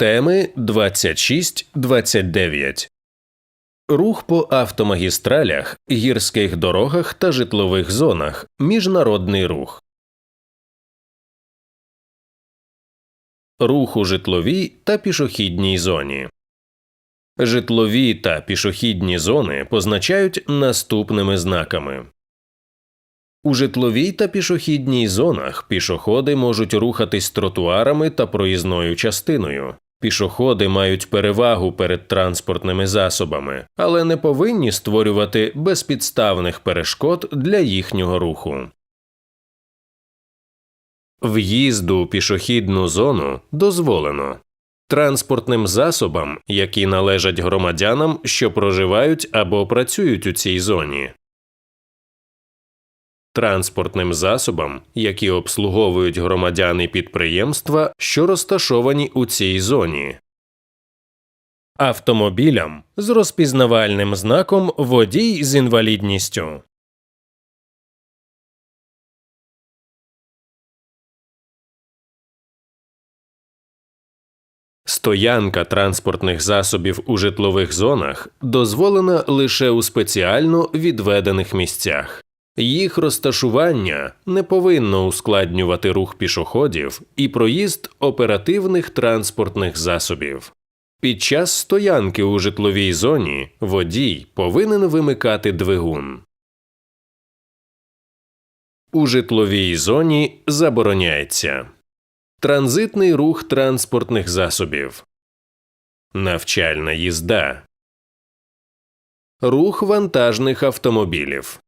Теми 26-29 Рух по автомагістралях, гірських дорогах та житлових зонах. Міжнародний рух. Рух у житловій та пішохідній зоні. Житлові та пішохідні зони позначають наступними знаками. У житловій та пішохідній зонах пішоходи можуть рухатись тротуарами та проїзною частиною. Пішоходи мають перевагу перед транспортними засобами, але не повинні створювати безпідставних перешкод для їхнього руху. В'їзд у пішохідну зону дозволено транспортним засобам, які належать громадянам, що проживають або працюють у цій зоні, транспортним засобам, які обслуговують громадян і підприємства, що розташовані у цій зоні, автомобілям з розпізнавальним знаком водій з інвалідністю. Стоянка транспортних засобів у житлових зонах дозволена лише у спеціально відведених місцях. Їх розташування не повинно ускладнювати рух пішоходів і проїзд оперативних транспортних засобів. Під час стоянки у житловій зоні водій повинен вимикати двигун. У житловій зоні забороняється транзитний рух транспортних засобів, навчальна їзда, рух вантажних автомобілів.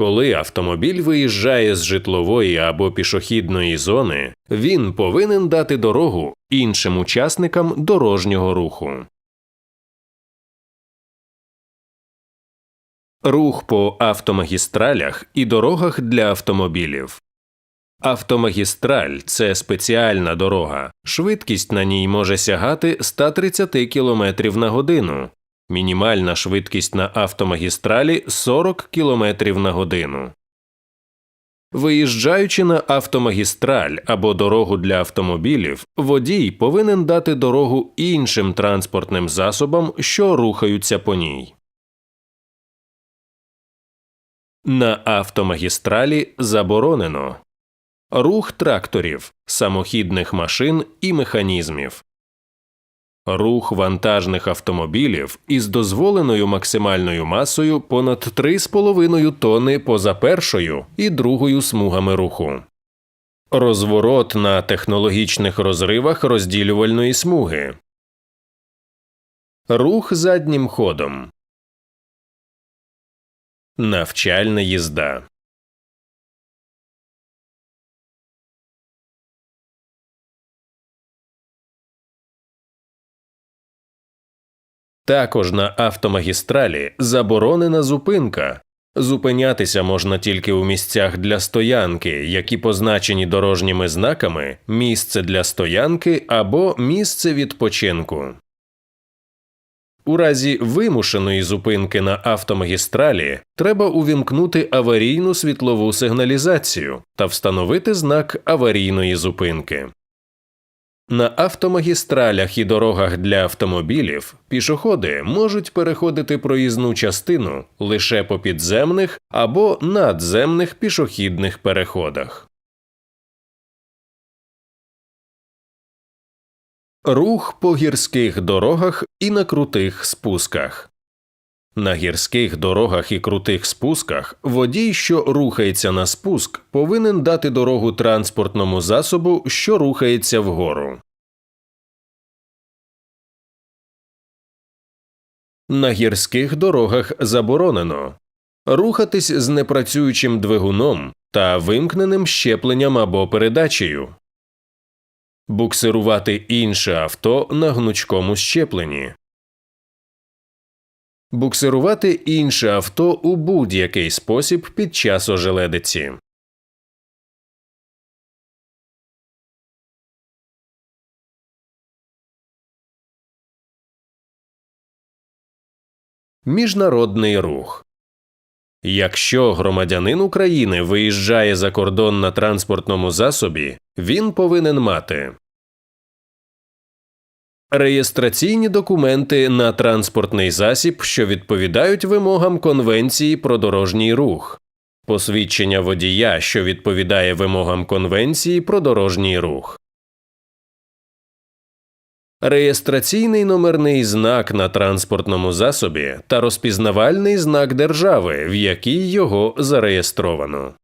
Коли автомобіль виїжджає з житлової або пішохідної зони, він повинен дати дорогу іншим учасникам дорожнього руху. Рух по автомагістралях і дорогах для автомобілів. Автомагістраль це спеціальна дорога. Швидкість на ній може сягати 130 км на годину. Мінімальна швидкість на автомагістралі 40 км на годину. Виїжджаючи на автомагістраль або дорогу для автомобілів, водій повинен дати дорогу іншим транспортним засобам, що рухаються по ній. На автомагістралі заборонено рух тракторів, самохідних машин і механізмів, рух вантажних автомобілів із дозволеною максимальною масою понад 3,5 тонни поза першою і другою смугами руху, розворот на технологічних розривах розділювальної смуги, рух заднім ходом. Навчальна їзда. Також на автомагістралі заборонена зупинка. Зупинятися можна тільки у місцях для стоянки, які позначені дорожніми знаками, місце для стоянки або місце відпочинку. У разі вимушеної зупинки на автомагістралі треба увімкнути аварійну світлову сигналізацію та встановити знак аварійної зупинки. На автомагістралях і дорогах для автомобілів пішоходи можуть переходити проїзну частину лише по підземних або надземних пішохідних переходах. Рух по гірських дорогах і на крутих спусках. На гірських дорогах і крутих спусках водій, що рухається на спуск, повинен дати дорогу транспортному засобу, що рухається вгору. На гірських дорогах заборонено. Рухатись з непрацюючим двигуном та вимкненим щепленням або передачею, буксирувати інше авто на гнучкому щепленні, буксирувати інше авто у будь-який спосіб під час ожеледиці. Міжнародний рух Якщо громадянин України виїжджає за кордон на транспортному засобі, він повинен мати реєстраційні документи на транспортний засіб, що відповідають вимогам Конвенції про дорожній рух, посвідчення водія, що відповідає вимогам Конвенції про дорожній рух. Реєстраційний номерний знак на транспортному засобі та розпізнавальний знак держави, в якій його зареєстровано.